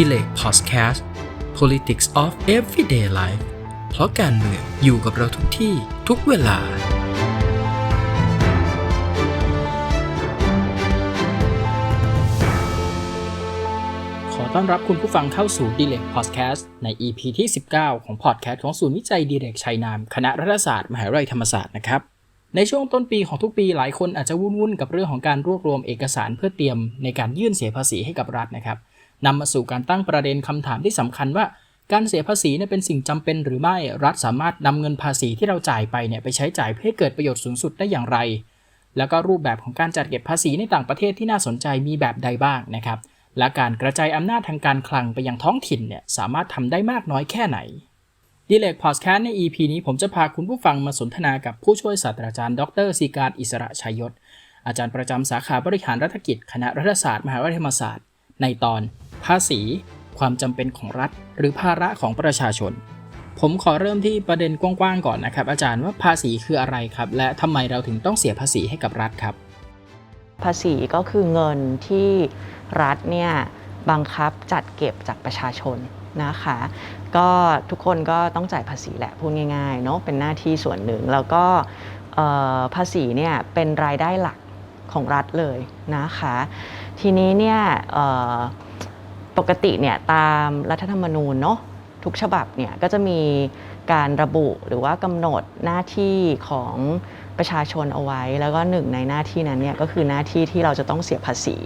Delay Podcast Politics of Everyday Life เพราะการเมืองอยู่กับเราทุกที่ทุกเวลา ขอต้อนรับคุณผู้ฟังเข้าสู่ d i l e c Podcast ใน EP ที่ 19 ของพอดแคสต์ของศูนย์วิจัยดีเ c กชัยนาม คณะรัฐศาสตร์ มหาวิทยาลัยธรรมศาสตร์นะครับในช่วงต้นปีของทุกปีหลายคนอาจจะวุ่นๆกับเรื่องของการรวบรวมเอกสารเพื่อเตรียมในการยื่นเสียภาษีให้กับรัฐนะครับ นำมาสู่การตั้งประเด็นคำถามที่สำคัญว่า การเสียภาษีเนี่ยเป็นสิ่งจำเป็นหรือไม่รัฐสามารถนำเงินภาษีที่เราจ่ายไปเนี่ยไปใช้จ่ายเพื่อให้เกิดประโยชน์สูงสุดได้อย่างไร แล้วก็รูปแบบของการจัดเก็บภาษีในต่างประเทศที่น่าสนใจมีแบบใดบ้างนะครับ และการกระจายอำนาจทางการคลังไปยังท้องถิ่นเนี่ยสามารถทำได้มากน้อยแค่ไหนดีเลกพอดแคสต์ใน EP นี้ผมจะพาคุณผู้ฟังมาสนทนากับผู้ช่วยศาสตราจารย์ ดรสีการอิสระชัยยศ อาจารย์ประจำสาขาบริหารรัฐกิจ คณะรัฐศาสตร์ มหาวิทยาลัยธรรมศาสตร์ ในตอน ภาษี ความจำเป็นของรัฐ หรือภาระของประชาชน ผมขอเริ่มที่ประเด็นกว้างๆก่อนนะครับ อาจารย์ว่าภาษีคืออะไรครับ และทำไมเราถึงต้องเสียภาษีให้กับรัฐครับ ภาษีก็คือเงินที่รัฐเนี่ยบังคับจัดเก็บจากประชาชนนะคะก็ทุกคนก็ต้องจ่ายภาษีแหละพูดง่ายๆเนาะเป็นหน้าที่ส่วนหนึ่งแล้วก็ภาษีเนี่ยเป็นรายได้หลักของรัฐเลยนะคะ ทีนี้เนี่ย ปกติเนี่ยตามรัฐธรรมนูญเนาะทุกฉบับเนี่ยก็จะมีการระบุหรือว่ากำหนดหน้าที่ของประชาชนเอาไว้ แล้วก็หนึ่งในหน้าที่นั้นเนี่ยก็คือหน้าที่ที่เราจะต้องเสียภาษี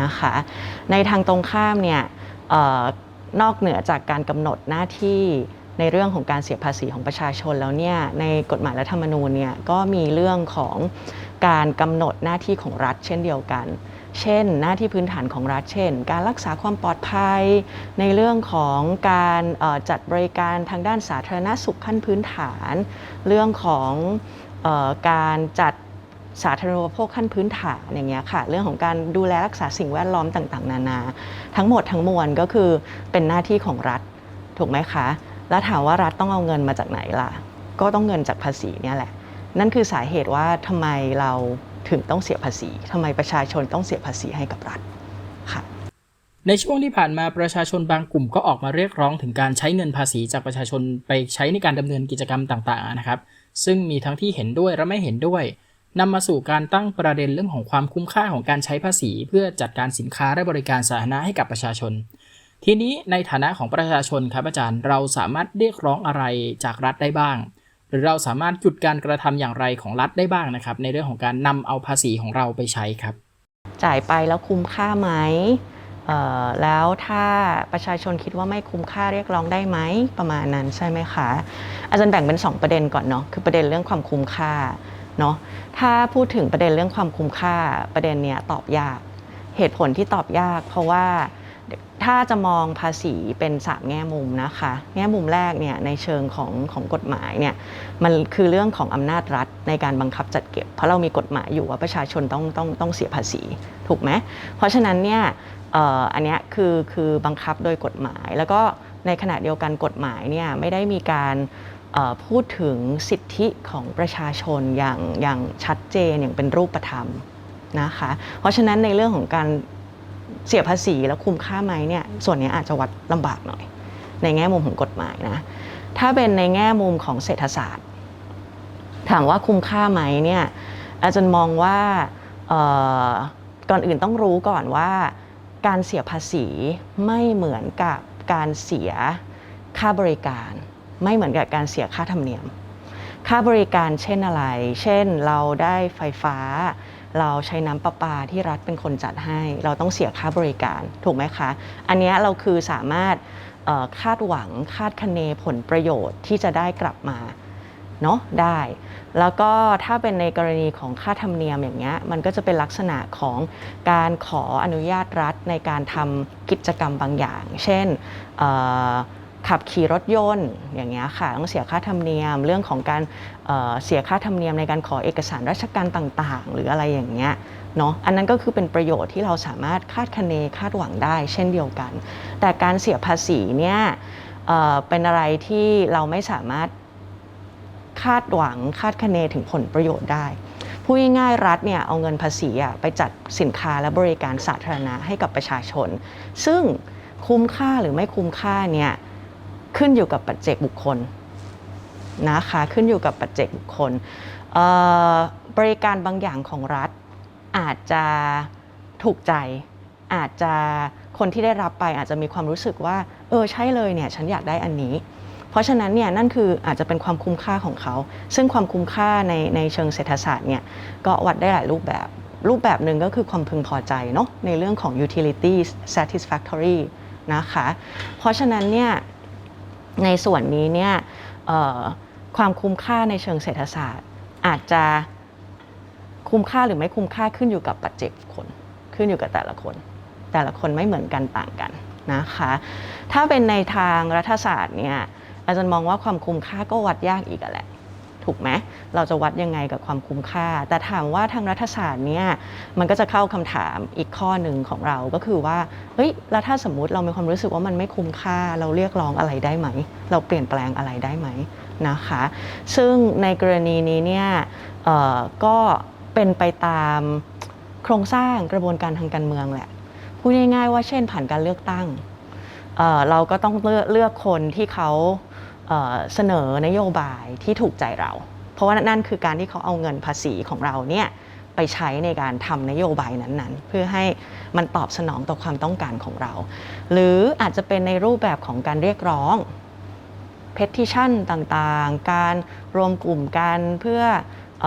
นะคะในทางตรงข้ามเนี่ยออนอกเหนือจากการกำหนดหน้าที่ในเรื่องของการเสียภาษีของประชาชนแล้วเนี่ยในกฎหมายรัฐธรรมนูญเนี่ยก็มีเรื่องของการกำหนดหน้าที่ของรัฐเช่นเดียวกัน เช่น หน้าที่พื้นฐานของรัฐเช่น การรักษาความปลอดภัย ในเรื่องของการจัดบริการทางด้านสาธารณสุขขั้นพื้นฐาน เรื่องของออการจัดสาธารณูปโภคขั้นพื้นฐานอย่างเงี้ยค่ะ เรื่องของการดูแลรักษาสิ่งแวดล้อมต่างๆ นานา ทั้งหมดทั้งมวลก็คือเป็นหน้าที่ของรัฐถูกไหมคะ แล้วถามว่ารัฐต้องเอาเงินมาจากไหนล่ะ ก็ต้องเงินจากภาษีเนี่ยแหละ นั่นคือสาเหตุว่าทำไมเรา ถึงต้องเสียภาษีทำไมประชาชนต้องเสียภาษีให้กับรัฐค่ะในช่วงที่ผ่านมาประชาชนบางกลุ่มก็ออกมาเรียกร้องถึงการใช้เงินภาษีจากประชาชนไปใช้ในการดำเนินกิจกรรมต่างๆนะครับ ซึ่งมีทั้งที่เห็นด้วยและไม่เห็นด้วยนำมาสู่การตั้งประเด็นเรื่องของความคุ้มค่าของการใช้ภาษี เพื่อจัดการสินค้าและบริการสาธารณะให้กับประชาชน ทีนี้ในฐานะของประชาชนครับอาจารย์เราสามารถเรียกร้องอะไรจากรัฐได้บ้าง หรือเราสามารถหยุดการกระทำอย่างไรของรัฐได้บ้างนะครับ ในเรื่องของการนำเอาภาษีของเราไปใช้ครับ จ่ายไปแล้วคุ้มค่าไหมเอ่อแล้วถ้าประชาชนคิดว่าไม่คุ้มค่าเรียกร้องได้ไหมประมาณนั้นใช่ไหมคะ อาจารย์แบ่งเป็น 2 ประเด็นก่อนเนาะคือประเด็นเรื่องความคุ้มค่าเนาะถ้าพูดถึงประเด็นเรื่องความคุ้มค่าประเด็นเนี้ยตอบยาก เหตุผลที่ตอบยาก เพราะว่า ถ้าจะมองภาษีเป็นสามแง่มุมนะคะ แง่มุมแรกเนี่ยในเชิงของของกฎหมายเนี่ยมันคือเรื่องของอำนาจรัฐในการบังคับจัดเก็บ เพราะเรามีกฎหมายอยู่ว่าประชาชนต้องต้องต้องเสียภาษีถูกไหมเพราะฉะนั้นเนี่ยอ,อันนี้คือคือบังคับโดยกฎหมาย แล้วก็ในขณะเดียวกันกฎหมายเนี่ยไม่ได้มีการพูดถึงสิทธิของประชาชนอย่างอย่างชัดเจนอย่างเป็นรูปธรรมนะคะ เพราะฉะนั้นในเรื่องของการ เสียภาษีแล้วคุ้มค่าไหมเนี่ยส่วนนี้อาจจะวัดลำบากหน่อย ในแง่มุมของกฎหมายนะถ้าเป็นในแง่มุมของเศรษฐศาสตร์ ถามว่าคุ้มค่าไหมเนี่ยอาจารย์มองว่าก่อนอื่นต้องรู้ก่อนว่า การเสียภาษีไม่เหมือนกับการเสียค่าบริการ ไม่เหมือนกับการเสียค่าธรรมเนียม ค่าบริการเช่นอะไร เช่นเราได้ไฟฟ้า เราใช้น้ำประปาที่รัฐเป็นคนจัดให้ เราต้องเสียค่าบริการ ถูกไหมคะ อันนี้เราคือสามารถคาดหวังคาดคะเนผลประโยชน์ที่จะได้กลับมาเนาะได้ แล้วก็ถ้าเป็นในกรณีของค่าธรรมเนียมอย่างเงี้ยมันก็จะเป็นลักษณะของการขออนุญาตรัฐในการทำกิจกรรมบางอย่าง เช่น ขับขี่รถยนต์อย่างเงี้ยค่ะต้องเสียค่าธรรมเนียม เรื่องของการเเสียค่าธรรมเนียมในการขอเอกสารราชการต่างๆ หรืออะไรอย่างเงี้ยเนาะอันนั้นก็คือเป็นประโยชน์ที่เราสามารถคาดคะเนคาดหวังได้ เช่นเดียวกัน แต่การเสียภาษีเนี่ยเเป็นอะไรที่เราไม่สามารถคาดหวังคาดคะเนถึงผลประโยชน์ได้พูดง่ายๆรัฐเนี่ยเอาเงินภาษีอะไปจัดสินค้าและบริการสาธารณะให้กับประชาชน ซึ่งคุ้มค่าหรือไม่คุ้มค่าเนี่ย ขึ้นอยู่กับปัจเจกบุคคลนะคะขึ้นอยู่กับปัจเจกบุคคล บริการบางอย่างของรัฐ อาจจะถูกใจ อาจจะคนที่ได้รับไปอาจจะมีความรู้สึกว่า เออใช่เลยเนี่ยฉันอยากได้อันนี้ เพราะฉะนั้นเนี่ยนั่นคืออาจจะเป็นความคุ้มค่าของเขา ซึ่งความคุ้มค่าในในเชิงเศรษฐศาสตร์เนี่ยก็วัดได้หลายรูปแบบรูปแบบหนึ่งก็คือความพึงพอใจเนาะในเรื่องของ utility satisfactory นะคะ เพราะฉะนั้นเนี่ย ในส่วนนี้เนี่ยความคุ้มค่าในเชิงเศรษฐศาสตร์ อาจจะคุ้มค่าหรือไม่คุ้มค่าขึ้นอยู่กับปัจเจกคนขึ้นอยู่กับแต่ละคน แต่ละคนไม่เหมือนกันต่างกันนะคะ ถ้าเป็นในทางรัฐศาสตร์เนี่ยอาจารย์มองว่าความคุ้มค่าก็วัดยากอีกแหละ ถูกไหมเราจะวัดยังไงกับความคุ้มค่า แต่ถามว่าทางรัฐศาสตร์เนี่ยมันก็จะเข้าคำถามอีกข้อหนึ่งของเราก็คือว่าเฮ้ยแล้วถ้าสมมติเรามีความรู้สึกว่ามันไม่คุ้มค่า เราเรียกร้องอะไรได้ไหม เราเปลี่ยนแปลงอะไรได้ไหมนะคะ ซึ่งในกรณีนี้เนี่ยก็เป็นไปตามโครงสร้างกระบวนการทางการเมืองแหละพูดง่ายๆว่าเช่นผ่านการเลือกตั้งเเราก็ต้องเลือกเลือกคนที่เขา เสนอนโยบายที่ถูกใจเรา เพราะว่านั่นคือการที่เขาเอาเงินภาษีของเราเนี่ยไปใช้ในการทำนโยบายนั้นๆ เพื่อให้มันตอบสนองต่อความต้องการของเรา หรืออาจจะเป็นในรูปแบบของการเรียกร้อง petition ต่างๆ การรวมกลุ่มกันเพื่ออ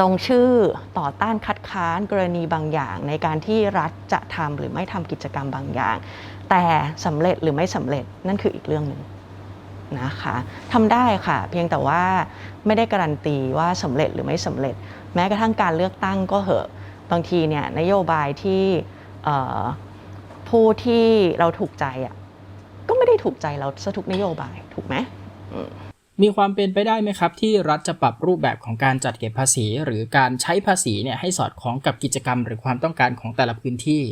ลงชื่อต่อต้านคัดค้านกรณีบางอย่าง ในการที่รัฐจะทำหรือไม่ทำกิจกรรมบางอย่าง แต่สำเร็จหรือไม่สำเร็จนั่นคืออีกเรื่องหนึ่ง นะคะทำได้ค่ะ เพียงแต่ว่าไม่ได้การันตีว่าสำเร็จหรือไม่สำเร็จ แม้กระทั่งการเลือกตั้งก็เหอะบางทีเนี่ยนโยบายที่ผู้ที่เราถูกใจอะก็ไม่ได้ถูกใจเราซะทุกนโยบายถูกไหมมีความเป็นไปได้ไหมครับ ที่รัฐจะปรับรูปแบบของการจัดเก็บภาษี หรือการใช้ภาษีเนี่ยให้สอดคล้องกับกิจกรรม หรือความต้องการของแต่ละพื้นที่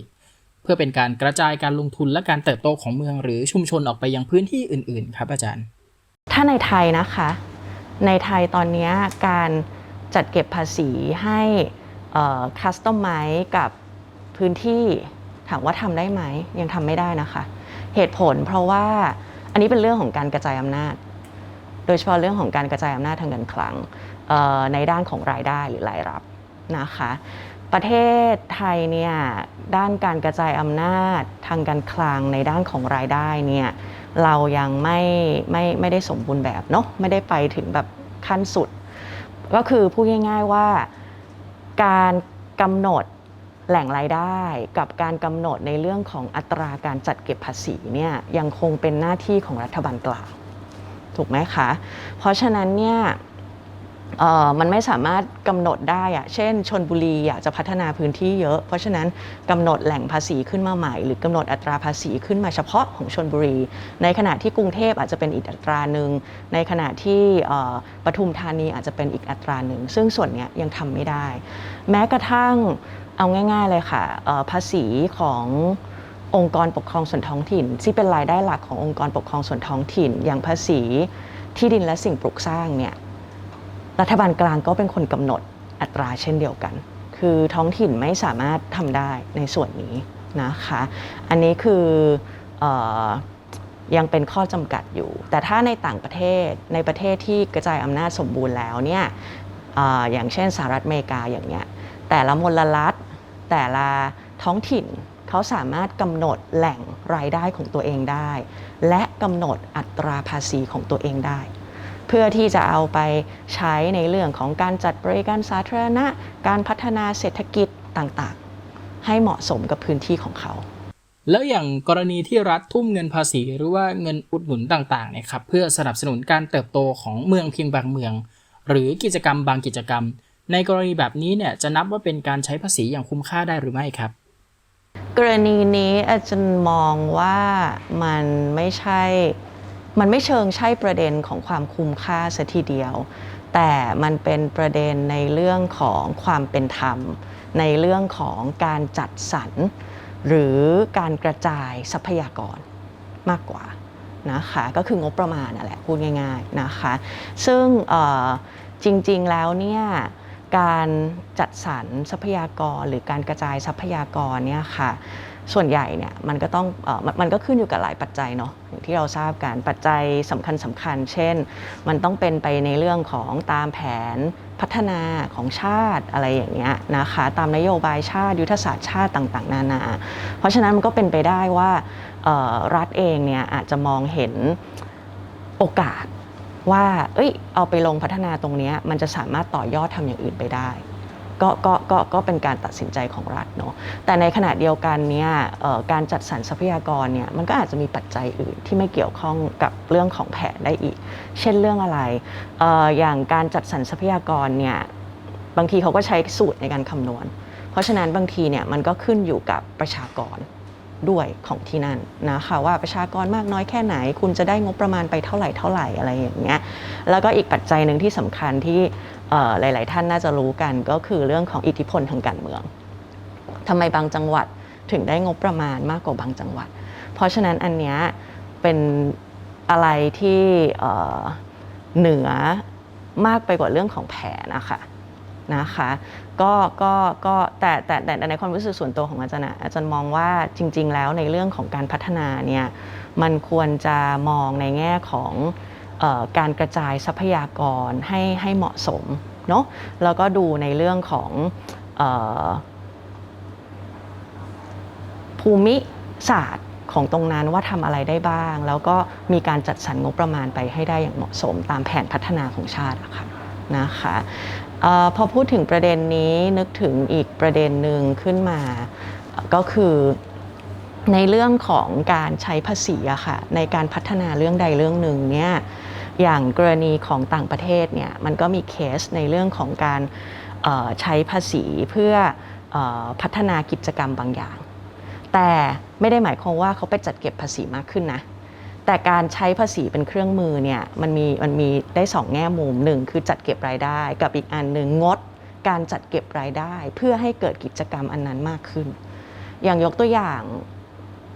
พื่อเป็นการกระจายการลงทุนและการเติบโตของเมืองหรือชุมชนออกไปยังพื้นที่อื่น ๆ ครับอาจารย์ ถ้าในไทยนะคะ ในไทยตอนนี้การจัดเก็บภาษีให้คัสตอมไมกับพื้นที่ถามว่าทำได้ไหมยังทำไม่ได้นะคะ เหตุผลเพราะว่าอันนี้เป็นเรื่องของการกระจายอำนาจ โดยเฉพาะเรื่องของการกระจายอำนาจทางการคลังในด้านของรายได้หรือรายรับนะคะ ประเทศไทยเนี่ยด้านการกระจายอำนาจทางการคลังในด้านของรายได้เนี่ยเรายังไม่ไม่ไม่ได้สมบูรณ์แบบเนาะไม่ได้ไปถึงแบบขั้นสุด ก็คือพูดง่าย ๆว่าการกำหนดแหล่งรายได้กับการกำหนดในเรื่องของอัตราการจัดเก็บภาษีเนี่ยยังคงเป็นหน้าที่ของรัฐบาลกลางถูกไหมคะ เพราะฉะนั้นเนี่ย มันไม่สามารถกำหนดได้อะเช่น ชนบุรีอยากจะพัฒนาพื้นที่เยอะ เพราะฉะนั้นกำหนดแหล่งภาษีขึ้นมาใหม่ หรือกำหนดอัตราภาษีขึ้นมาเฉพาะของชนบุรี ในขณะที่กรุงเทพอาจจะเป็นอีกอัตราหนึ่ง ในขณะที่ปทุมธานีอาจจะเป็นอีกอัตราหนึ่ง ซึ่งส่วนนี้ยังทำไม่ได้ แม้กระทั่งเอาง่าย ๆเลยค่ะภาษีขององค์กรปกครองส่วนท้องถิ่น ที่เป็นรายได้หลักขององค์กรปกครองส่วนท้องถิ่น อย่างภาษีที่ดินและสิ่งปลูกสร้างเนี่ย รัฐบาลกลางก็เป็นคนกำหนดอัตราเช่นเดียวกัน คือท้องถิ่นไม่สามารถทำได้ในส่วนนี้นะคะ อันนี้คืออยังเป็นข้อจำกัดอยู่ แต่ถ้าในต่างประเทศในประเทศที่กระจายอำนาจสมบูรณ์แล้วเนี่ยอออย่างเช่นสหรัฐอเมริกาอย่างเงี้ยแต่ละมลรัฐแต่ละท้องถิ่นเขาสามารถกำหนดแหล่งรายได้ของตัวเองได้ และกำหนดอัตราภาษีของตัวเองได้ เพื่อที่จะเอาไปใช้ในเรื่องของการจัดบริการสาธารณะ การพัฒนาเศรษฐกิจต่างๆ ให้เหมาะสมกับพื้นที่ของเขา แล้วอย่างกรณีที่รัฐทุ่มเงินภาษีหรือว่าเงินอุดหนุนต่างๆเนี่ยครับเพื่อสนับสนุนการเติบโตของเมืองเพียงบางเมือง หรือกิจกรรมบางกิจกรรม ในกรณีแบบนี้เนี่ยจะนับว่าเป็นการใช้ภาษีอย่างคุ้มค่าได้หรือไม่ครับกรณีนี้อาจารย์มองว่ามันไม่ใช่ มันไม่เชิงใช่ประเด็นของความคุ้มค่าซะทีเดียว แต่มันเป็นประเด็นในเรื่องของความเป็นธรรม ในเรื่องของการจัดสรร หรือการกระจายทรัพยากรมากกว่านะคะก็คืองบประมาณนั่นแหละพูดง่ายๆนะคะ ซึ่งจริงๆแล้วเนี่ยการจัดสรรทรัพยากรหรือการกระจายทรัพยากรเนี่ยค่ะ ส่วนใหญ่เนี่ยมันก็ต้องอมันก็ขึ้นอยู่กับหลายปัจจัยเนาะอย่างที่เราทราบกันปัจจัยสำคัญสำคัญ เช่น มันต้องเป็นไปในเรื่องของตามแผนพัฒนาของชาติอะไรอย่างเงี้ยนะคะตามนโยบายชาติยุทธศาสตร์ชาติต่างๆ นานา เพราะฉะนั้นมันก็เป็นไปได้ว่ารัฐเองเนี่ยอาจจะมองเห็นโอกาสว่า เอ้ย เอาไปลงพัฒนาตรงนี้มันจะสามารถต่อยอดทำอย่างอื่นไปได้ ก็ก็ก็ก็เป็นการตัดสินใจของรัฐเนาะแต่ในขณะเดียวกันเนี่ยการจัดสรรทรัพยากรเนี่ยมันก็อาจจะมีปัจจัยอื่นที่ไม่เกี่ยวข้องกับเรื่องของแผนได้อีก เช่นเรื่องอะไรอออย่างการจัดสรรทรัพยากรเนี่ยบางทีเขาก็ใช้สูตรในการคำนวณ เพราะฉะนั้นบางทีเนี่ยมันก็ขึ้นอยู่กับประชากรด้วยของที่นั่นนะคะว่าประชากรมากน้อยแค่ไหน คุณจะได้งบประมาณไปเท่าไหร่เท่าไหร่อะไรอย่างเงี้ยแล้วก็อีกปัจจัยหนึ่งที่สำคัญที่ หลาย ๆ ท่านน่าจะรู้กันก็คือเรื่องของอิทธิพลทางการเมืองทำไมบางจังหวัดถึงได้งบประมาณมากกว่าบางจังหวัด เพราะฉะนั้นอันเนี้ยเป็นอะไรที่เหนือมากไปกว่าเรื่องของแผนนะคะนะคะก็ก็ก็แต่แต่แต่ในความรู้สึกส่วนตัวของอาจารย์อาจารย์มองว่าจริง ๆ แล้วในเรื่องของการพัฒนาเนี่ยมันควรจะมองในแง่ของ การกระจายทรัพยากรให้ให้เหมาะสมเนาะแล้วก็ดูในเรื่องของออภูมิศาสตร์ของตรงนั้นว่าทำอะไรได้บ้าง แล้วก็มีการจัดสรรงบประมาณไปให้ได้อย่างเหมาะสมตามแผนพัฒนาของชาติะค่ะนะคะออพอพูดถึงประเด็นนี้นึกถึงอีกประเด็นหนึ่งขึ้นมาก็คือในเรื่องของการใช้ภาษีอะค่ะในการพัฒนาเรื่องใดเรื่องหนึ่งเนี่ย อย่างกรณีของต่างประเทศเนี่ยมันก็มีเคสในเรื่องของการใช้ภาษีเพื่อเออพัฒนากิจกรรมบางอย่าง แต่ไม่ได้หมายความว่าเขาไปจัดเก็บภาษีมากขึ้นนะแต่การใช้ภาษีเป็นเครื่องมือเนี่ยมันมีมันมีได้สองแง่มุมหนึ่งคือจัดเก็บรายได้ กับอีกอันหนึ่งงดการจัดเก็บรายได้ เพื่อให้เกิดกิจกรรมอันนั้นมากขึ้น อย่างยกตัวอย่าง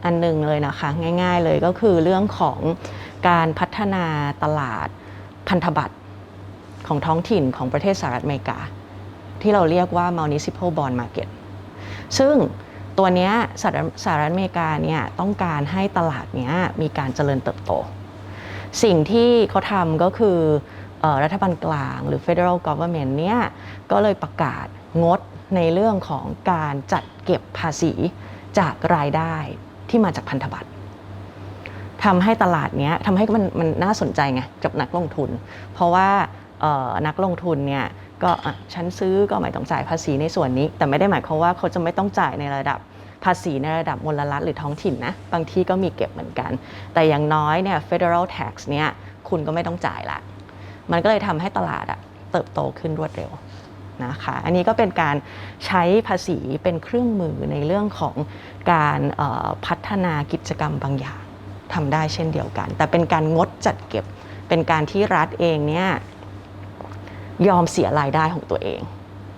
อันหนึ่งเลยนะคะ ง่าย ๆเลยก็คือเรื่องของ การพัฒนาตลาดพันธบัตรของท้องถิ่นของประเทศสหรัฐอเมริกา ที่เราเรียกว่า municipal bond market ซึ่งตัวเนี้ยสหรัฐอเมริกาเนี่ยต้องการให้ตลาดเนี้ยมีการเจริญเติบโต สิ่งที่เขาทำก็คือเออรัฐบาลกลางหรือ federal government เนี่ยก็เลยประกาศงดในเรื่องของการจัดเก็บภาษีจากรายได้ที่มาจากพันธบัตร ทำให้ตลาดเนี้ยทำให้มันมันน่าสนใจไงกับนักลงทุน เพราะว่านักลงทุนเนี่ยก็ฉันซื้อก็ไม่ต้องจ่ายภาษีในส่วนนี้ แต่ไม่ได้หมายความว่าเขาจะไม่ต้องจ่ายในระดับภาษีในระดับมลรัฐหรือท้องถิ่นนะบางที่ก็มีเก็บเหมือนกัน แต่อย่างน้อยเนี่ย federal tax เนี่ยคุณก็ไม่ต้องจ่ายละ มันก็เลยทำให้ตลาดอะเติบโตขึ้นรวดเร็วนะคะอันนี้ก็เป็นการใช้ภาษีเป็นเครื่องมือในเรื่องของการพัฒนากิจกรรมบางอย่าง ทำได้เช่นเดียวกัน แต่เป็นการงดจัดเก็บ เป็นการที่รัฐเองเนี่ยยอมเสียรายได้ของตัวเอง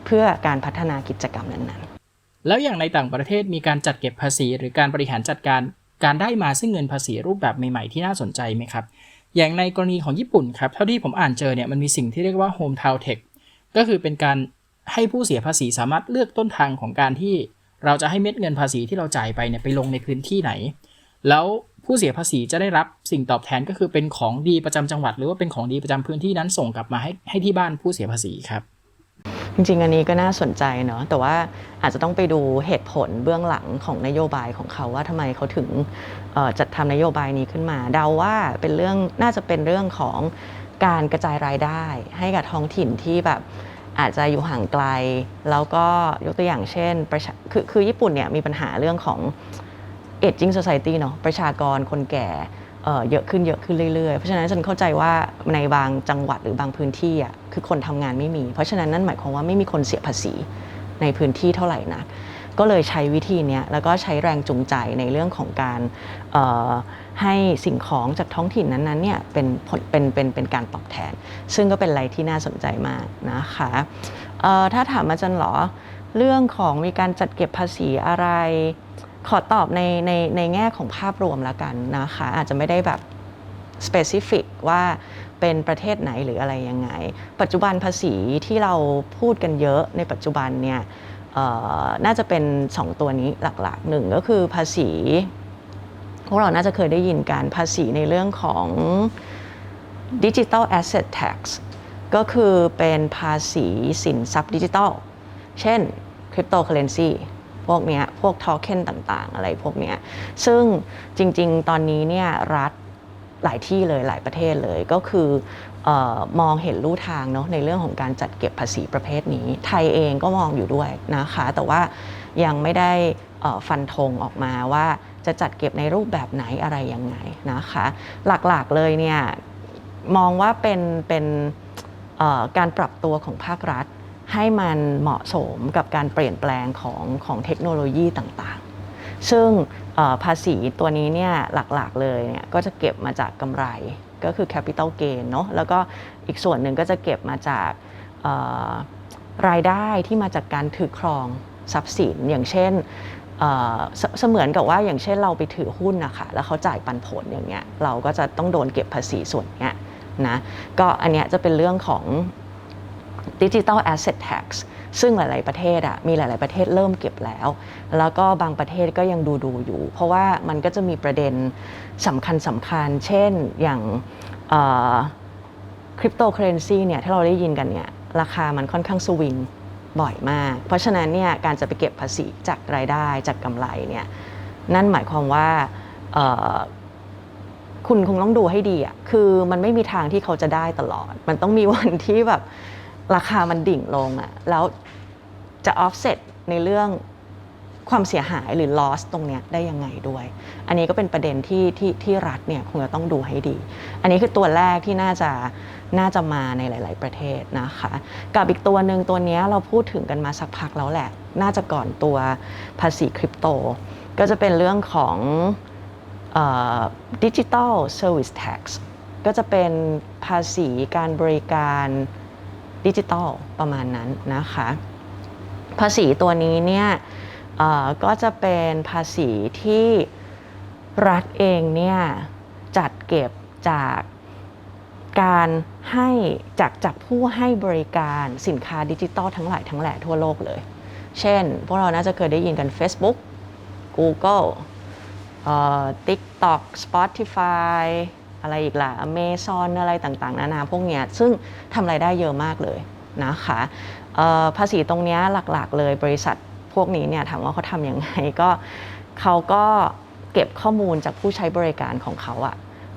เพื่อการพัฒนากิจกรรมนั้นๆ แล้วอย่างในต่างประเทศมีการจัดเก็บภาษี หรือการบริหารจัดการการได้มาซึ่งเงินภาษีรูปแบบใหม่ๆที่น่าสนใจไหมครับ อย่างในกรณีของญี่ปุ่นครับ เท่าที่ผมอ่านเจอเนี่ยมันมีสิ่งที่เรียกว่า home town tax ก็คือเป็นการให้ผู้เสียภาษีสามารถเลือกต้นทางของการที่เราจะให้เม็ดเงินภาษีที่เราจ่ายไปเนี่ยไปลงในพื้นที่ไหน แล้ว ผู้เสียภาษีจะได้รับสิ่งตอบแทนก็คือเป็นของดีประจำจังหวัด หรือว่าเป็นของดีประจำพื้นที่นั้นส่งกลับมาให้ให้ที่บ้านผู้เสียภาษีครับจริงๆ อันนี้ก็น่าสนใจเนาะแต่ว่าอาจจะต้องไปดูเหตุผลเบื้องหลังของนโยบายของเขาว่าทำไมเขาถึงจัดทำนโยบายนี้ขึ้นมาเดาว่าเป็นเรื่องน่าจะเป็นเรื่องของการกระจายรายได้ ให้กับท้องถิ่นที่แบบอาจจะอยู่ห่างไกล แล้วก็ยกตัวอย่างเช่นคือคือญี่ปุ่นเนี่ยมีปัญหาเรื่องของ aging society เนาะประชากรคนแก่เยอะขึ้นเยอะขึ้นเรื่อยๆ เพราะฉะนั้นฉันเข้าใจว่าในบางจังหวัดหรือบางพื้นที่อะคือคนทำงานไม่มี เพราะฉะนั้นนั่นหมายความว่าไม่มีคนเสียภาษีในพื้นที่เท่าไหร่นัก ก็เลยใช้วิธีเนี้ยแล้วก็ใช้แรงจูงใจในเรื่องของการให้สิ่งของจากท้องถิ่นนั้นๆเนี่ยเป็นผลเป็นเป็นเป็นการตอบแทน ซึ่งก็เป็นอะไรที่น่าสนใจมากนะคะถ้าถามอาจารย์เหรอเรื่องของมีการจัดเก็บภาษีอะไร ขอตอบในในในแง่ของภาพรวมแล้วกันนะคะ อาจจะไม่ได้แบบ specific ว่าเป็นประเทศไหนหรืออะไรยังไง ปัจจุบันภาษีที่เราพูดกันเยอะในปัจจุบันเนี่ยน่าจะเป็น 2 ตัวนี้หลักๆหนึ่งก็คือภาษี พวกเราน่าจะเคยได้ยินการภาษีในเรื่องของ Digital Asset Tax ก็คือเป็นภาษีสินทรัพย์ดิจิทัล เช่นคริปโตเคอเรนซี พวกเนี้ยพวกทอเค็นต่างๆ อะไรพวกเนี้ยซึ่งจริงๆ ตอนนี้เนี่ยรัฐหลายที่เลยหลายประเทศเลยก็คือออมองเห็นลู่ทางเนาะในเรื่องของการจัดเก็บภาษีประเภทนี้ ไทยเองก็มองอยู่ด้วยนะคะ แต่ว่ายังไม่ได้ฟันธงออกมาว่าจะจัดเก็บในรูปแบบไหนอะไรยังไงนะคะ หลักๆเลยเนี่ยมองว่าเป็นเป็นการปรับตัวของภาครัฐ ให้มันเหมาะสมกับการเปลี่ยนแปลงของของเทคโนโลยีต่างๆ ซึ่งภาษีตัวนี้เนี่ยหลักๆเลยเนี่ยก็จะเก็บมาจากกำไรก็คือ capital gain เนาะแล้วก็อีกส่วนหนึ่งก็จะเก็บมาจากรายได้ที่มาจากการถือครองทรัพย์สินอย่างเช่นเสเสมือนกับว่าอย่างเช่นเราไปถือหุ้นนะคะแล้วเขาจ่ายปันผลอย่างเงี้ยเราก็จะต้องโดนเก็บภาษีส่วนเนี้ยนะก็อันเนี้ยจะเป็นเรื่องของ Digital Asset Tax ซึ่งหลาย ๆ ประเทศอะมีหลาย ๆ ประเทศเริ่มเก็บแล้ว แล้วก็บางประเทศก็ยังดูดูอยู่ เพราะว่ามันก็จะมีประเด็นสำคัญสำคัญ เช่นอย่างคริปโตเคอเรนซีเนี่ยที่เราได้ยินกันเนี่ยราคามันค่อนข้างสวิงบ่อยมาก เพราะฉะนั้นเนี่ยการจะไปเก็บภาษีจากรายได้จากกำไรเนี่ยนั่นหมายความว่าคุณคงต้องดูให้ดีอะคือมันไม่มีทางที่เขาจะได้ตลอด มันต้องมีวันที่แบบ ราคามันดิ่งลงอะแล้วจะ offset ในเรื่องความเสียหายหรือ loss ตรงเนี้ยได้ยังไงด้วย อันนี้ก็เป็นประเด็นที่ที่ที่รัฐเนี่ยคงจะต้องดูให้ดี อันนี้คือตัวแรกที่น่าจะน่าจะมาในหลาย ๆ ประเทศนะคะ กับอีกตัวหนึ่งตัวนี้เราพูดถึงกันมาสักพักแล้วแหละ น่าจะก่อนตัวภาษีคริปโต ก็จะเป็นเรื่องของดิจิ t a ลเซอร์วิสแท็กซ์ก็จะเป็นภาษีการบริการ ดิจิ t a ลประมาณนั้นนะคะ ภาษีตัวนี้เนี่ยก็จะเป็นภาษีที่รัฐเองเนี่ยจัดเก็บจากการให้จากจากผู้ให้บริการสินค้าดิจิตอลทั้งหลายทั้งแหล่ทั่วโลกเลย เช่น พวกเราน่าจะเคยได้ยินกัน Facebook Google เอ่อ TikTok Spotify อะไรอีกล่ะ Amazon อะไรต่างๆ นานาพวกเนี้ยซึ่งทำรายได้เยอะมากเลยนะคะภาษีตรงนี้หลักๆ เลยบริษัทพวกนี้เนี่ยถามว่าเขาทำยังไงก็เขาก็เก็บข้อมูลจากผู้ใช้บริการของเขาอะ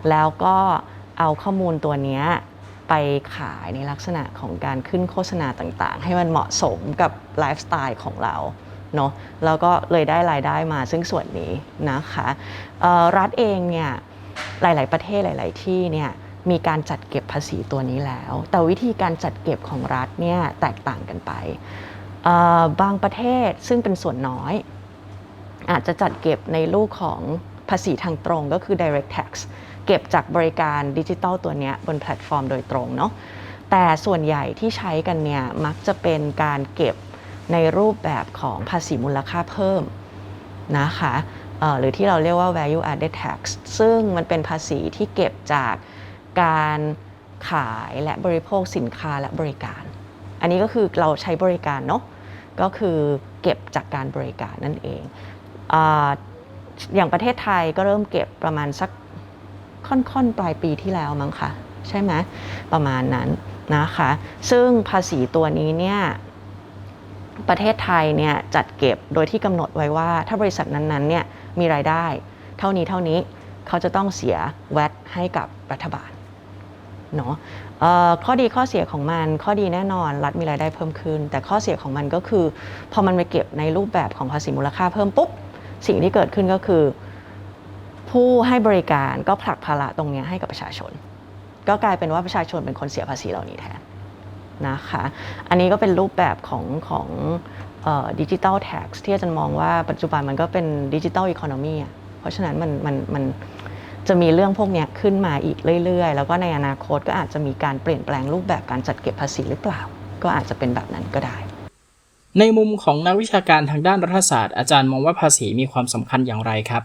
แล้วก็เอาข้อมูลตัวนี้ไปขายในลักษณะของการขึ้นโฆษณาต่างๆ ให้มันเหมาะสมกับไลฟ์สไตล์ของเราเนาะแล้วก็เลยได้รายได้มาซึ่งส่วนนี้นะคะรัฐเองเนี่ย หลาย ๆ ประเทศหลาย ๆ ที่เนี่ยมีการจัดเก็บภาษีตัวนี้แล้ว แต่วิธีการจัดเก็บของรัฐเนี่ยแตกต่างกันไป บางประเทศซึ่งเป็นส่วนน้อย อาจจะจัดเก็บในรูปของภาษีทางตรงก็คือ direct tax เก็บจากบริการดิจิทัลตัวนี้บนแพลตฟอร์มโดยตรงเนาะแต่ส่วนใหญ่ที่ใช้กันเนี่ยมักจะเป็นการเก็บในรูปแบบของภาษีมูลค่าเพิ่มนะคะ หรือที่เราเรียกว่า value added tax ซึ่งมันเป็นภาษีที่เก็บจากการขายและบริโภคสินค้าและบริการ อันนี้ก็คือเราใช้บริการเนาะก็คือเก็บจากการบริการนั่นเองออย่างประเทศไทยก็เริ่มเก็บประมาณสักค่อนๆปลายปีที่แล้วมั้งคะใช่ไหมประมาณนั้นนะคะ ซึ่งภาษีตัวนี้เนี่ยประเทศไทยเนี่ยจัดเก็บโดยที่กำหนดไว้ว่าถ้าบริษัทนั้นๆเนี่ย มีรายได้ เท่านี้เท่านี้เขาจะต้องเสียแวตให้กับรัฐบาลเนาะข้อดีข้อเสียของมันข้อดีแน่นอนรัฐมีรายได้เพิ่มขึ้น แต่ข้อเสียของมันก็คือ พอมันไปเก็บในรูปแบบของภาษีมูลค่าเพิ่มปุ๊บสิ่งที่เกิดขึ้นก็คือ ผู้ให้บริการก็ผลักภาระตรงนี้ให้กับประชาชน ก็กลายเป็นว่าประชาชนเป็นคนเสียภาษีเหล่านี้แทนนะคะ อันนี้ก็เป็นรูปแบบของของ ดิจิ t a ลแท็กที่อาจารย์มองว่าปัจจุบันมันก็เป็นดิจิ t a ลอีโคโนมีอะเพราะฉะนั้นมันมันมันจะมีเรื่องพวกเนี้ยขึ้นมาอีกเรื่อย ๆ แล้วก็ในอนาคตก็อาจจะมีการเปลี่ยนแปลงรูปแบบการจัดเก็บภาษีหรือเปล่า ก็อาจจะเป็นแบบนั้นก็ได้ ในมุมของนักวิชาการทางด้านรัฐศาสตร์อาจารย์มองว่าภาษีมีความสำคัญอย่างไรครับ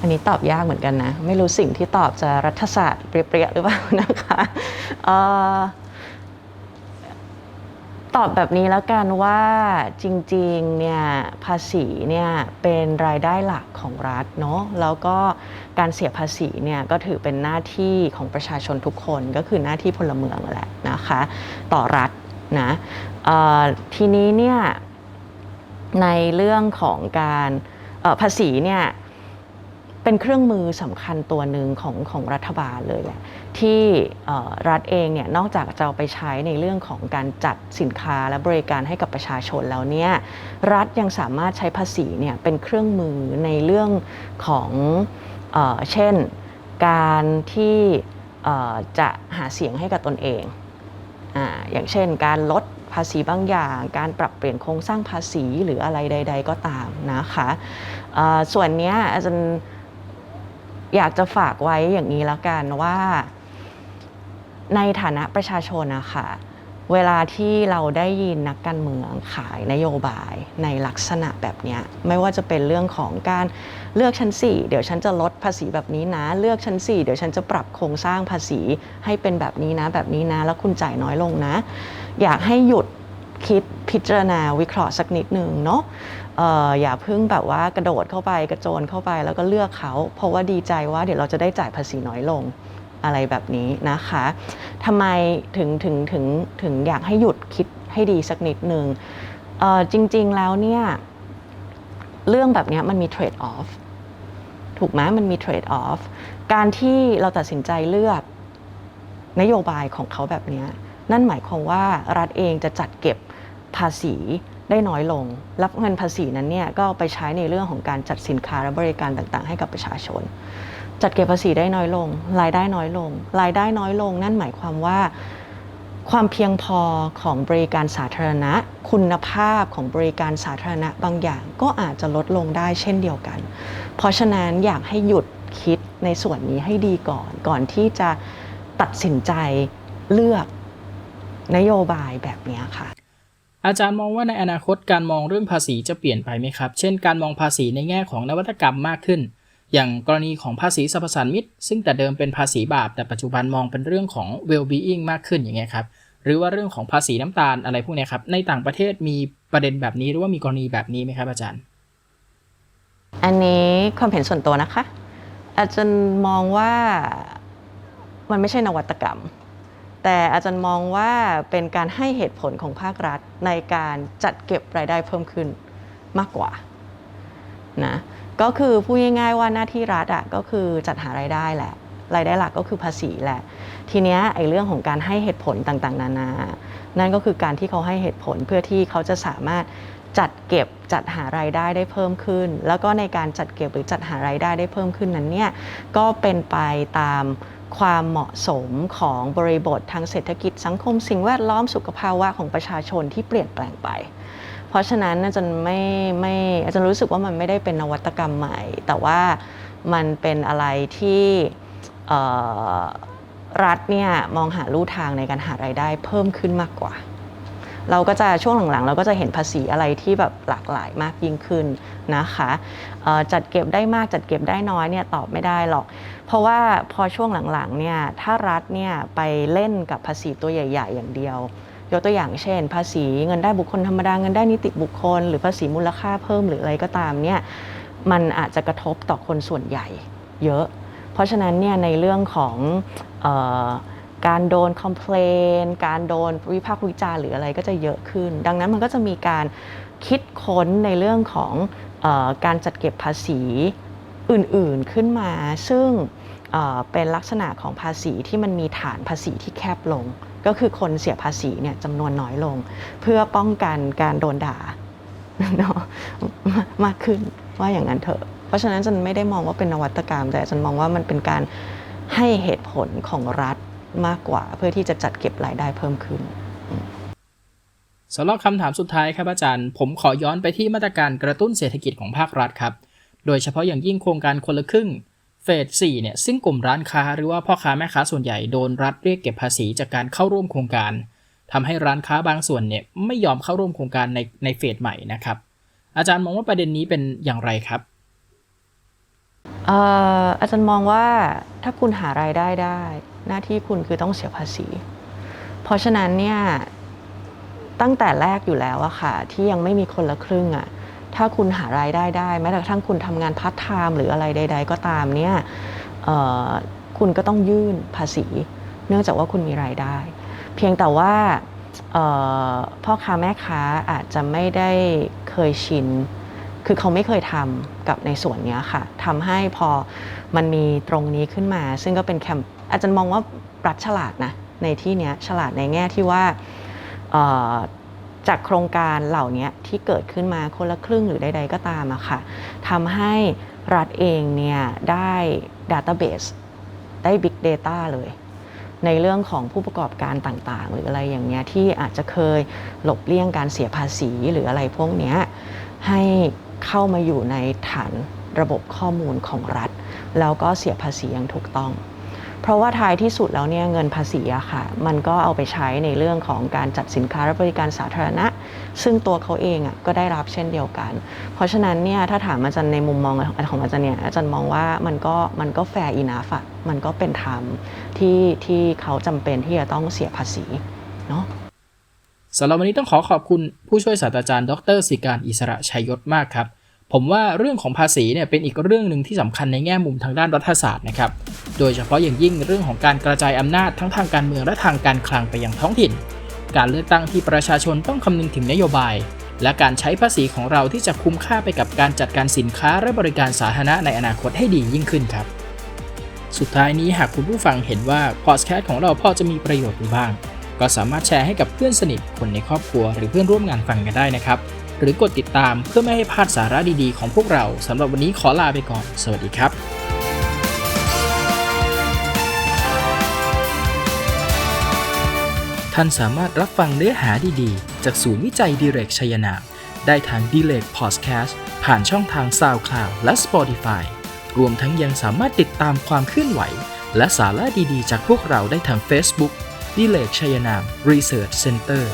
อันนี้ตอบยากเหมือนกันนะ ไม่รู้สิ่งที่ตอบจะรัฐศาสตร์เปรี้ยๆหรือเปล่านะคะเอ่อ ตอบแบบนี้แล้วกันว่าจริงๆเนี่ยภาษีเนี่ยเป็นรายได้หลักของรัฐเนาะแล้วก็การเสียภาษีเนี่ยก็ถือเป็นหน้าที่ของประชาชนทุกคนก็คือหน้าที่พลเมืองแหละนะคะต่อรัฐนะทีนี้เนี่ยในเรื่องของการภาษีเนี่ยเป็นเครื่องมือสำคัญตัวหนึ่งของของรัฐบาลเลยแหละ ที่รัฐเองเนี่ยนอกจากจะเอาไปใช้ในเรื่องของการจัดสินค้าและบริการให้กับประชาชนแล้วเนี่ยรัฐยังสามารถใช้ภาษีเนี่ยเป็นเครื่องมือในเรื่องของเออเช่น การที่จะหาเสียงให้กับตนเองออย่างเช่น การลดภาษีบางอย่าง การปรับเปลี่ยนโครงสร้างภาษีหรืออะไรใด ๆ ก็ตามนะคะเอ่อส่วนนี้อาจารย์อยากจะฝากไว้อย่างนี้แล้วกันว่า ในฐานะประชาชนนะคะเวลาที่เราได้ยินนักการเมืองขายนโยบายในลักษณะแบบนี้ไม่ว่าจะเป็นเรื่องของการเลือกชั้น 4 เดี๋ยวฉันจะลดภาษีแบบนี้นะ เลือกชั้น 4 เดี๋ยวฉันจะปรับโครงสร้างภาษีให้เป็นแบบนี้นะ แบบนี้นะ แล้วคุณจ่ายน้อยลงนะ อยากให้หยุดคิดพิจารณาวิเคราะห์สักนิดหนึ่งเนาะอย่าเพิ่งแบบว่ากระโดดเข้าไปกระโจนเข้าไปแล้วก็เลือกเขา เพราะว่าดีใจว่าเดี๋ยวเราจะได้จ่ายภาษีน้อยลง อะไรแบบนี้นะคะทำไมถึงถึงถึงถึงอยากให้หยุดคิดให้ดีสักนิดหนึ่งเอ่อจริง ๆ แล้วเนี่ยเรื่องแบบนี้มันมีเทรดออฟถูกไหมมันมีเทรดออฟการที่เราตัดสินใจเลือกนโยบายของเขาแบบนี้นั่นหมายความว่ารัฐเองจะจัดเก็บภาษีได้น้อยลง รับเงินภาษีนั้นเนี่ยก็ไปใช้ในเรื่องของการจัดสินค้าและบริการต่างๆ ให้กับประชาชน จัดเก็บภาษีได้น้อยลง รายได้น้อยลง รายได้น้อยลง นั่นหมายความว่า ความเพียงพอของบริการสาธารณะ คุณภาพของบริการสาธารณะบางอย่างก็อาจจะลดลงได้เช่นเดียวกัน เพราะฉะนั้นอยากให้หยุดคิดในส่วนนี้ให้ดีก่อน ก่อนที่จะตัดสินใจเลือกนโยบายแบบนี้ค่ะ อาจารย์มองว่าในอนาคตการมองเรื่องภาษีจะเปลี่ยนไปไหมครับ เช่น การมองภาษีในแง่ของนวัตกรรมมากขึ้น อย่างกรณีของภาษีสรรพสานมิตซึ่งแต่เดิมเป็นภาษีบาป แต่ปัจจุบันมองเป็นเรื่องของ well-being มากขึ้นอย่างเงี้ยครับหรือว่าเรื่องของภาษีน้ำตาลอะไรพวกนี้ครับในต่างประเทศมีประเด็นแบบนี้หรือว่ามีกรณีแบบนี้ไหมครับอาจารย์ อันนี้ความเห็นส่วนตัวนะคะ อาจารย์มองว่ามันไม่ใช่นวัตกรรม แต่อาจารย์มองว่าเป็นการให้เหตุผลของภาครัฐในการจัดเก็บรายได้เพิ่มขึ้นมากกว่านะ ก็คือพูดง่ายๆว่าหน้าที่รัฐอะก็คือจัดหารายได้แหละ รายได้หลักก็คือภาษีแหละ ทีเนี้ยไอ้เรื่องของการให้เหตุผลต่างๆ นานา นั่นก็คือการที่เขาให้เหตุผลเพื่อที่เขาจะสามารถจัดเก็บจัดหารายได้ได้เพิ่มขึ้น แล้วก็ในการจัดเก็บหรือจัดหารายได้ได้เพิ่มขึ้นนั้นเนี่ยก็เป็นไปตามความเหมาะสมของบริบททางเศรษฐกิจสังคมสิ่งแวดล้อมสุขภาวะของประชาชนที่เปลี่ยนแปลงไป เพราะฉะนั้นอาจารย์ไม่ไม่อาจารย์รู้สึกว่ามันไม่ได้เป็นนวัตกรรมใหม่ แต่ว่ามันเป็นอะไรที่รัฐเนี่ยมองหาลู่ทางในการหารายได้เพิ่มขึ้นมากกว่า เราก็จะช่วงหลังๆ เราก็จะเห็นภาษีอะไรที่แบบหลากหลายมากยิ่งขึ้นนะคะจัดเก็บได้มากจัดเก็บได้น้อยเนี่ยตอบไม่ได้หรอก เพราะว่าพอช่วงหลังๆเนี่ยถ้ารัฐเนี่ยไปเล่นกับภาษีตัวใหญ่ ๆ อย่างเดียว ยกตัวอย่างเช่น ภาษีเงินได้บุคคลธรรมดาเงินได้นิติบุคคล หรือภาษีมูลค่าเพิ่มหรืออะไรก็ตามเนี่ยมันอาจจะกระทบต่อคนส่วนใหญ่เยอะ เพราะฉะนั้นเนี่ยในเรื่องของออการโดนคอมเพลนการโดนวิพากษ์วิจารหรืออะไรก็จะเยอะขึ้น ดังนั้นมันก็จะมีการคิดค้นในเรื่องของออการจัดเก็บภาษีอื่นๆขึ้นมา ซึ่งเเป็นลักษณะของภาษีที่มันมีฐานภาษีที่แคบลง ก็คือคนเสียภาษีเนี่ยจำนวนน้อยลง เพื่อป้องกันการโดนด่าเนาะมากขึ้นว่าอย่างนั้นเถอะ เพราะฉะนั้นฉันไม่ได้มองว่าเป็นนวัตกรรม แต่ฉันมองว่ามันเป็นการให้เหตุผลของรัฐมากกว่า เพื่อที่จะจัดเก็บรายได้เพิ่มขึ้นสำหรับคำถามสุดท้ายครับอาจารย์ ผมขอย้อนไปที่มาตรการกระตุ้นเศรษฐกิจของภาครัฐครับ โดยเฉพาะอย่างยิ่งโครงการคนละครึ่ง เฟส4เนี่ยซึ่งกลุ่มร้านค้าหรือว่าพ่อค้าแม่ค้าส่วนใหญ่โดนรัฐเรียกเก็บภาษีจากการเข้าร่วมโครงการทำให้ร้านค้าบางส่วนเนี่ยไม่ยอมเข้าร่วมโครงการในในเฟสใหม่นะครับ อาจารย์มองว่าประเด็นนี้เป็นอย่างไรครับอาจารย์มองว่าถ้าคุณหารายได้ได้ หน้าที่คุณคือต้องเสียภาษี เพราะฉะนั้นเนี่ยตั้งแต่แรกอยู่แล้วอะค่ะ ที่ยังไม่มีคนละครึ่งอะ ถ้าคุณหารายได้ได้แม้แต่กระทั่งคุณทำงานพาร์ทไทม์หรืออะไรใด ๆ ก็ตามเนี่ยคุณก็ต้องยื่นภาษี เนื่องจากว่าคุณมีรายได้ เพียงแต่ว่าพ่อค้าแม่ค้าอาจจะไม่ได้เคยชิน คือเขาไม่เคยทำกับในส่วนนี้ค่ะทำให้พอมันมีตรงนี้ขึ้นมา ซึ่งก็เป็นแคมอาจารย์มองว่ารัฐฉลาดนะในที่นี้ฉลาดในแง่ที่ว่า จากโครงการเหล่านี้ที่เกิดขึ้นมาคนละครึ่งหรือใด ๆ ก็ตามอะค่ะทำให้รัฐเองเนี่ยได้ Database ได้ Big Data เลย ในเรื่องของผู้ประกอบการต่างๆ หรืออะไรอย่างเงี้ยที่อาจจะเคยหลบเลี่ยงการเสียภาษีหรืออะไรพวกเนี้ยให้เข้ามาอยู่ในฐานระบบข้อมูลของรัฐ แล้วก็เสียภาษีอย่างถูกต้อง เพราะว่าท้ายที่สุดแล้วเนี่ยเงินภาษีอะค่ะ มันก็เอาไปใช้ในเรื่องของการจัดสินค้าและบริการสาธารณะ ซึ่งตัวเขาเองอะก็ได้รับเช่นเดียวกัน เพราะฉะนั้นเนี่ยถ้าถามอาจารย์ในมุมมองของอาจารย์เนี่ยอาจารย์มองว่ามันก็มันก็แฟร์อีนาฟะมันก็เป็นธรรมที่ที่เขาจำเป็นที่จะต้องเสียภาษีเนาะสำหรับวันนี้ต้องขอขอบคุณผู้ช่วยศาสตราจารย์ ดรสิการอิสระชัยยศมากครับ ผมว่าเรื่องของภาษีเนี่ยเป็นอีกเรื่องหนึ่งที่สำคัญในแง่มุมทางด้านรัฐศาสตร์นะครับ โดยเฉพาะอย่างยิ่งเรื่องของการกระจายอำนาจทั้งทางการเมืองและทางการคลังไปยังท้องถิ่น การเลือกตั้งที่ประชาชนต้องคำนึงถึงนโยบาย และการใช้ภาษีของเราที่จะคุ้มค่าไปกับการจัดการสินค้าและบริการสาธารณะในอนาคตให้ดียิ่งขึ้นครับ สุดท้ายนี้หากคุณผู้ฟังเห็นว่าพอดแคสต์ของเราพอจะมีประโยชน์อยู่บ้าง ก็สามารถแชร์ให้กับเพื่อนสนิทคนในครอบครัว หรือเพื่อนร่วมงานฟังกันได้นะครับ หรือกดติดตามเพื่อไม่ให้พลาดสาระดีๆของพวกเราสำหรับวันนี้ขอลาไปก่อน สวัสดีครับท่านสามารถรับฟังเนื้อหาดีๆ จากศูนย์วิจัยดิเรกชัยนา ได้ทาง d i l e g Podcast ผ่านช่องทาง SoundCloud และ Spotify รวมทั้งยังสามารถติดตามความเคลื่อนไหว และสาระดีๆ จากพวกเราได้ทาง Facebook d i l e g ชัยนาม Research Center